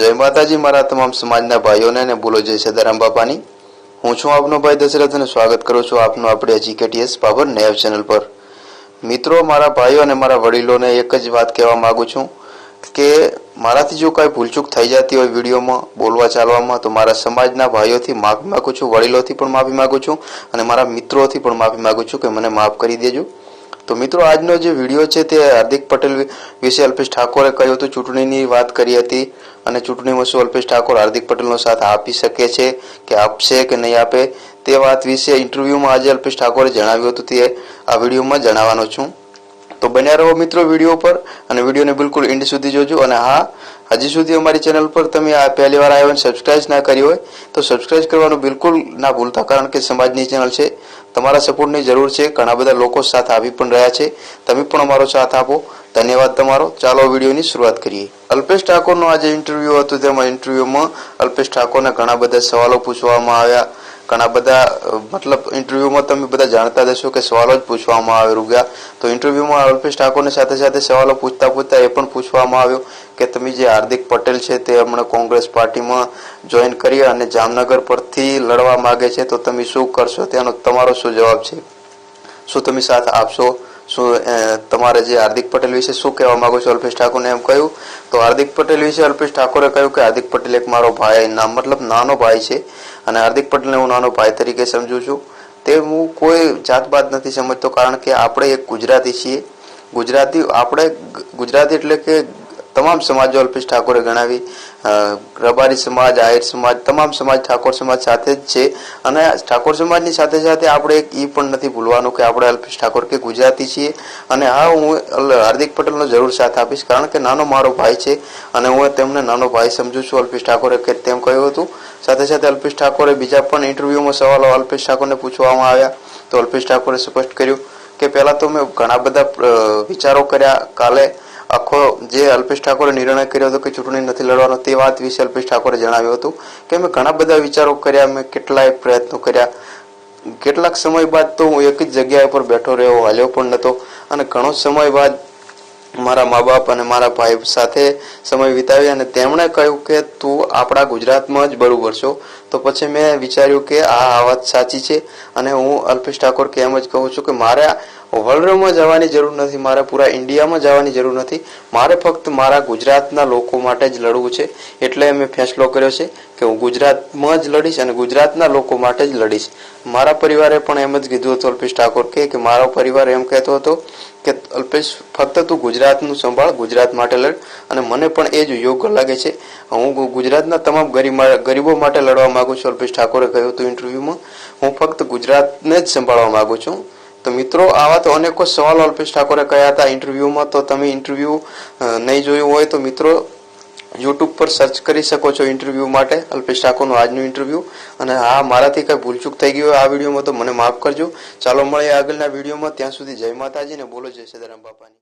જય માતાજી, મારા તમામ સમાજના ભાઈઓને અને બોલો જય સદારામ બાપાની. હું છું આપનો ભાઈ દશરથ અને સ્વાગત કરું છું આપનું આપણે જીકેટીએસ પાવર નેવ ચેનલ પર. મિત્રો, મારા ભાઈઓ અને મારા વડીલોને એક જ વાત કહેવા માગું છું કે મારાથી જો કાંઈ ભૂલચૂક થઈ જતી હોય વિડીયોમાં, બોલવા ચાલવામાં, તો મારા સમાજના ભાઈઓથી માફી માગું છું, વડીલોથી પણ માફી માગું છું અને મારા મિત્રોથી પણ માફી માગું છું કે મને માફ કરી દેજો. તો મિત્રો, આજનો જે વીડિયો છે તે હાર્દિક પટેલ વિશે અલ્પેશ ઠાકોરે કહ્યું હતું. ચૂંટણીની વાત કરી હતી અને ચૂંટણીમાં શું અલ્પેશ ઠાકોર હાર્દિક પટેલનો સાથ આપી શકે છે કે આપશે કે નહીં આપે તે વાત વિશે ઇન્ટરવ્યુમાં આજે અલ્પેશ ઠાકોરે જણાવ્યું હતું તે આ વિડીયોમાં જણાવવાનો છું. તો બન્યા રહો મિત્રો વીડિયો પર અને વિડીયોને બિલકુલ એન્ડ સુધી જોજો. અને હા, હજી સુધી અમારી ચેનલ પર તમે આ પહેલી વાર આવ્યો અને સબસ્ક્રાઇબ ના કરી હોય, તો સબસ્ક્રાઇબ કરવાનું બિલકુલ ના ભૂલતા, કારણ કે સમાજની ચેનલ છે. તમારા સપોર્ટની જરૂર છે. ઘણા બધા લોકો સાથ આવી પણ રહ્યા છે. તમે પણ અમારો સાથ આપો. ધન્યવાદ તમારો. ચાલો વિડીયોની શરૂઆત કરીએ. અલ્પેશ ઠાકોરનો આજે ઇન્ટરવ્યૂ હતું. તેમાં ઇન્ટરવ્યૂમાં અલ્પેશ ઠાકોરને ઘણા બધા સવાલો પૂછવામાં આવ્યા. ઘણા બધા મતલબ ઇન્ટરવ્યુમાં તમે બધા જાણતા જશો કે સવાલો જ પૂછવામાં આવે રૂગ્યા તો ઇન્ટરવ્યુમાં અલ્પેશ ઠાકોરની સાથે સાથે સવાલો પૂછતા પૂછતા એ પણ પૂછવામાં આવ્યો કે તમે જે હાર્દિક પટેલ છે તે હમણાં કોંગ્રેસ પાર્ટીમાં જોઈન કરી અને જામનગર પરથી લડવા માગે છે, તો તમે શું કરશો? તેનો તમારો શું જવાબ છે? શું તમે સાથ આપશો? શું તમારે જે હાર્દિક પટેલ વિશે શું કહેવા માંગો છો, અલ્પેશ ઠાકોરને એમ કહ્યું? તો હાર્દિક પટેલ વિશે અલ્પેશ ઠાકોરે કહ્યું કે હાર્દિક પટેલ એક મારો ભાઈ, ના, મતલબ નાનો ભાઈ છે. અને હાર્દિક પટેલને હું નાનો ભાઈ તરીકે સમજુ છું. તે હું કોઈ જાતબાત નથી સમજતો, કારણ કે આપણે એક ગુજરાતી છીએ. ગુજરાતી, આપણે ગુજરાતી એટલે કે તમામ સમાજો અલ્પેશ ઠાકોરે ગણાવી રબારી સમાજ, આહિર સમાજ, તમામ સમાજ ઠાકોર સમાજ સાથે જ છે. અને ઠાકોર સમાજની સાથે સાથે આપણે એ પણ નથી ભૂલવાનું કે આપણે અલ્પેશ ઠાકોર કે ગુજરાતી છીએ. અને હા હું હાર્દિક પટેલનો જરૂર સાથ આપીશ, કારણ કે નાનો મારો ભાઈ છે અને હું તેમને નાનો ભાઈ સમજુ છું અલ્પેશ ઠાકોરે કે તેમ કહ્યું હતું. સાથે સાથે અલ્પેશ ઠાકોરે બીજા પણ ઇન્ટરવ્યુમાં સવાલો અલ્પેશ ઠાકોરને પૂછવામાં આવ્યા. તો અલ્પેશ ઠાકોરે સ્પષ્ટ કર્યું કે પહેલાં તો મેં ઘણા બધા વિચારો કર્યા. કાલે આખો જે અલ્પેશ ઠાકોરે નિર્ણય કર્યો હતો કે ચૂંટણી નથી લડવાનો તે વાત વિશે અલ્પેશ ઠાકોરે જણાવ્યું હતું કે મેં ઘણા બધા વિચારો કર્યા મેં કેટલાય પ્રયત્નો કર્યા. કેટલાક સમય બાદ તો હું એક જ જગ્યા પર બેઠો રહ્યો, હાલ્યો પણ નહોતો. અને ઘણો સમય બાદ મારા મા બાપ અને મારા ભાઈ સાથે સમય વિતાવી અને તેમણે કહ્યું કે તું આપણા ગુજરાતમાં જ બરોબર છો. તો પછી મેં વિચાર્યું કે આ આ વાત સાચી છે અને હું અલ્પેશ ઠાકોર કે એમ જ કહું છું કે મારે વર્લ્ડમાં જવાની જરૂર નથી, મારે પૂરા ઇન્ડિયામાં જવાની જરૂર નથી. મારે ફક્ત મારા ગુજરાતના લોકો માટે જ લડવું છે. એટલે મેં ફેસલો કર્યો છે કે હું ગુજરાતમાં જ લડીશ અને ગુજરાતના લોકો માટે જ લડીશ. મારા પરિવારે પણ એમ જ કીધું હતું અલ્પેશ ઠાકોર કે મારો પરિવાર એમ કહેતો હતો કે, અલ્પેશ, ફક્ત તું ગુજરાતનું સંભાળ, ગુજરાત માટે લડ. અને મને પણ એ જ યોગ્ય લાગે છે. હું ગુજરાતના તમામ ગરીબો માટે લડવા માગું છું. અલ્પેશ ઠાકોરે કહ્યું હતું ઇન્ટરવ્યુમાં હું ફક્ત ગુજરાતને જ સંભાળવા માંગુ છું. તો મિત્રો, આવા તો અનેકો સવાલો અલ્પેશ ઠાકોરે કહ્યા હતા ઇન્ટરવ્યુમાં તો તમે ઇન્ટરવ્યુ નહીં જોયું હોય તો મિત્રો યુટ્યુબ પર સર્ચ કરી શકો છો ઇન્ટરવ્યુ માટે, અલ્પેશ ઠાકોરનું આજનું ઇન્ટરવ્યુ અને હા, મારાથી કંઈ ભૂલચૂક થઈ ગઈ આ વિડીયોમાં, તો મને માફ કરજો. ચાલો મળીએ આગળના વિડીયોમાં. ત્યાં સુધી જય માતાજી ને બોલો જય સદારામ બાપાની.